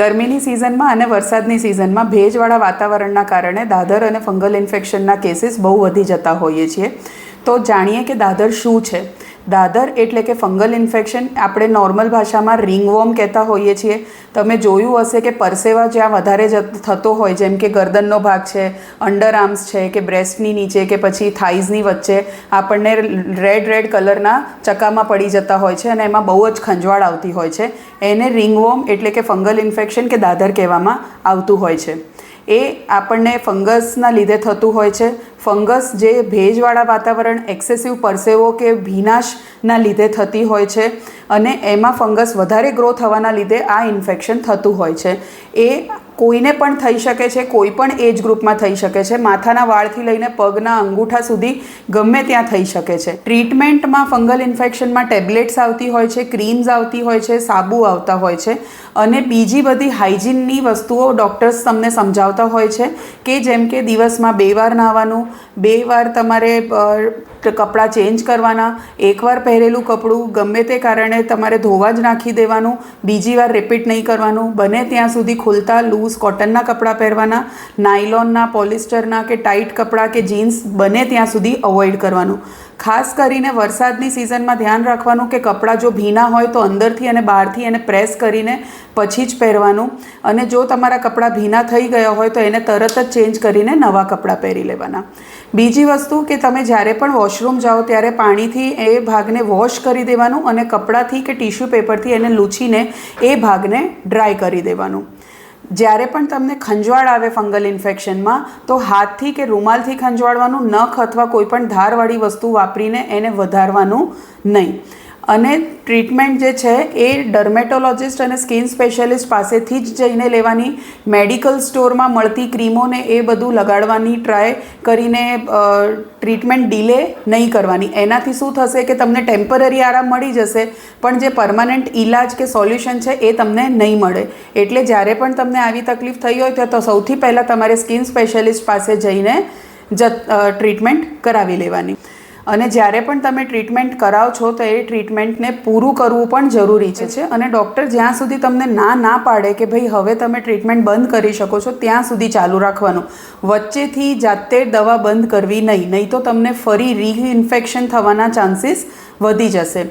ગરમીની સિઝનમાં અને વરસાદની સિઝનમાં ભેજવાળા વાતાવરણના કારણે દાદર અને ફંગલ ઇન્ફેક્શનના કેસીસ બહુ વધી જતા હોઈએ છીએ. તો જાણીએ કે દાદર શું છે? દાદર એટલે કે ફંગલ ઇન્ફેક્શન, આપણે નોર્મલ ભાષામાં રિંગવોર્મ કહેતા હોઈએ છીએ. તમે જોયું હશે કે પરસેવા જ્યાં વધારે થતો હોય, જેમ કે ગરદનનો ભાગ છે, અંડર આર્મ્સ છે, કે બ્રેસ્ટની નીચે કે પછી થાઈઝની વચ્ચે, આપણને રેડ રેડ કલરના ચકામાં પડી જતા હોય છે અને એમાં બહુ જ ખંજવાળ આવતી હોય છે. એને રિંગવોર્મ એટલે કે ફંગલ ઇન્ફેક્શન કે દાદર કહેવામાં આવતું હોય છે. એ આપણને ફંગસના લીધે થતું હોય છે. ફંગસ જે ભેજવાળા વાતાવરણ, એક્સેસિવ પરસેવો કે ભીનાશના લીધે થતી હોય છે અને એમાં ફંગસ વધારે ગ્રો થવાના લીધે આ ઇન્ફેક્શન થતું હોય છે. એ કોઈને પણ થઈ શકે છે, કોઈ પણ એજ ગ્રુપમાં થઈ શકે છે. માથાના વાળથી લઈને પગના અંગૂઠા સુધી ગમે ત્યાં થઈ શકે છે. ટ્રીટમેન્ટમાં ફંગલ ઇન્ફેક્શનમાં ટેબ્લેટ્સ આવતી હોય છે, ક્રીમ્સ આવતી હોય છે, સાબુ આવતા હોય છે અને બીજી બધી હાઇજીનની વસ્તુઓ ડૉક્ટર્સ તમને સમજાવતા હોય છે કે જેમ કે દિવસમાં બે વાર નાહવાનું, બે વાર તમારે કપડાં ચેન્જ કરવાના એકવાર પહેરેલું કપડું, ગમે તે કારણે તમારે ધોવા જ નાખી દેવાનું, બીજી વાર રિપીટ નહીં કરવાનું, બને ત્યાં સુધી ખુલતા, લૂઝ કોટનના કપડાં પહેરવાના નાયલોનના પોલિસ્ટરના કે ટાઈટ કપડાં કે જીન્સ બને ત્યાં સુધી અવોઇડ કરવાનું. ખાસ કરીને વરસાદની સિઝનમાં ધ્યાન રાખવાનું કે કપડાં જો ભીના હોય તો અંદરથી અને બહારથી એને પ્રેસ કરીને પછી જ પહેરવાનું. અને જો તમારા કપડાં ભીના થઈ ગયા હોય તો એને તરત જ ચેન્જ કરીને નવા કપડાં પહેરી લેવાના. બીજી વસ્તુ કે તમે જ્યારે પણ વોશરૂમ જાઓ ત્યારે પાણીથી એ ભાગને વોશ કરી દેવાનું અને કપડાંથી કે ટિશ્યુ પેપરથી એને લૂછીને એ ભાગને ડ્રાય કરી દેવાનું. જ્યારે પણ તમને ખંજવાળ આવે ફંગલ ઇન્ફેક્શનમાં, તો હાથથી કે રૂમાલથી ખંજવાળવાનું નખ અથવા કોઈપણ ધારવાળી વસ્તુ વાપરીને એને વધારવાનું નહીં. અને ટ્રીટમેન્ટ જે છે એ ડર્મેટોલોજિસ્ટ અને સ્કિન સ્પેશિયાલિસ્ટ પાસેથી જ જઈને લેવાની મેડિકલ સ્ટોરમાં મળતી ક્રીમોને એ બધું લગાડવાની ટ્રાય કરીને ટ્રીટમેન્ટ ડીલે નહીં કરવાની. એનાથી શું થશે કે તમને ટેમ્પરરી આરામ મળી જશે, પણ જે પરમાનન્ટ ઈલાજ કે સોલ્યુશન છે એ તમને નહીં મળે. એટલે જ્યારે પણ તમને આવી તકલીફ થઈ હોય તો સૌથી પહેલાં તમારે સ્કિન સ્પેશિયાલિસ્ટ પાસે જઈને જ ટ્રીટમેન્ટ કરાવી લેવાની. અને જ્યારે પણ તમે ટ્રીટમેન્ટ કરાવો છો, તો એ ટ્રીટમેન્ટને પૂરું કરવું પણ જરૂરી છે અને ડૉક્ટર જ્યાં સુધી તમને ના ના પાડે કે ભાઈ હવે તમે ટ્રીટમેન્ટ બંધ કરી શકો છો, ત્યાં સુધી ચાલુ રાખવાનું. વચ્ચેથી જાતે દવા બંધ કરવી નહીં નહીં તો તમને ફરી રીઇન્ફેક્શન થવાના ચાન્સીસ વધી જશે.